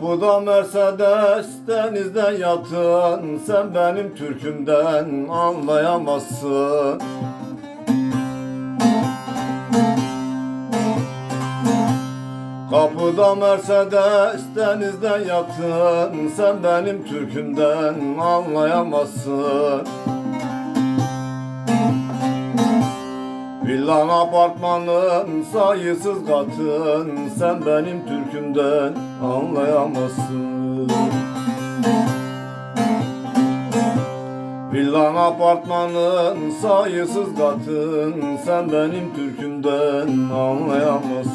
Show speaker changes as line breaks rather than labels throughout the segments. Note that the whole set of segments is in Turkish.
Kapıda Mercedes denizde yatın. Sen benim türkümden anlayamazsın. Kapıda Mercedes denizde yatın. Sen benim türkümden anlayamazsın Villan apartmanın sayısız katın Sen benim türkümden anlayamazsın. Villan apartmanın sayısız katın Sen benim türkümden anlayamazsın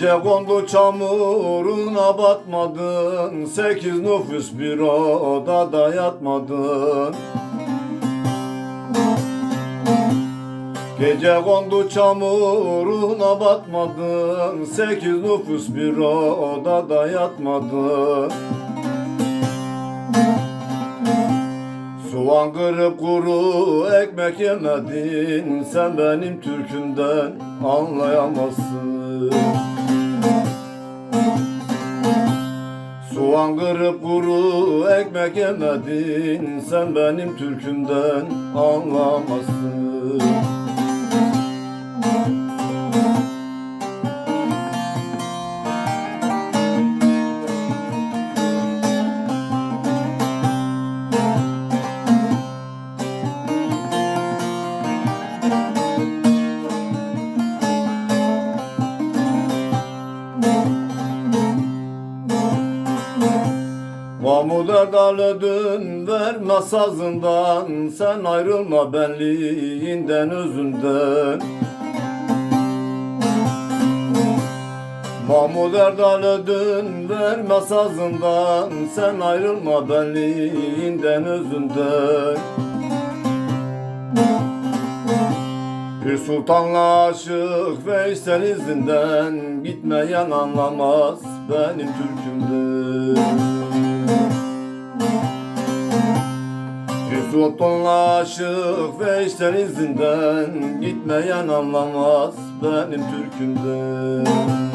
Gece kondu çamuruna batmadın Sekiz nüfus bir odada yatmadın. Gece kondu çamuruna batmadın Sekiz nüfus bir odada yatmadın. Soğan kırıp kuru ekmek yemedin Sen benim türkümden anlayamazsın Soğan kuru ekmek yemedin. Sen benim türkümden anlamazsın Mahmud Erdal'ı dün verme sazından. Sen ayrılma benliğinden özünden. Mahmud Erdal'ı dün verme sazından. Sen ayrılma benliğinden özünden. Bir sultanla aşık Veysel izinden. Gitmeyen anlamaz benim türkümden sultanla aşık Veysel izinden Gitmeyen anlamaz benim türkümden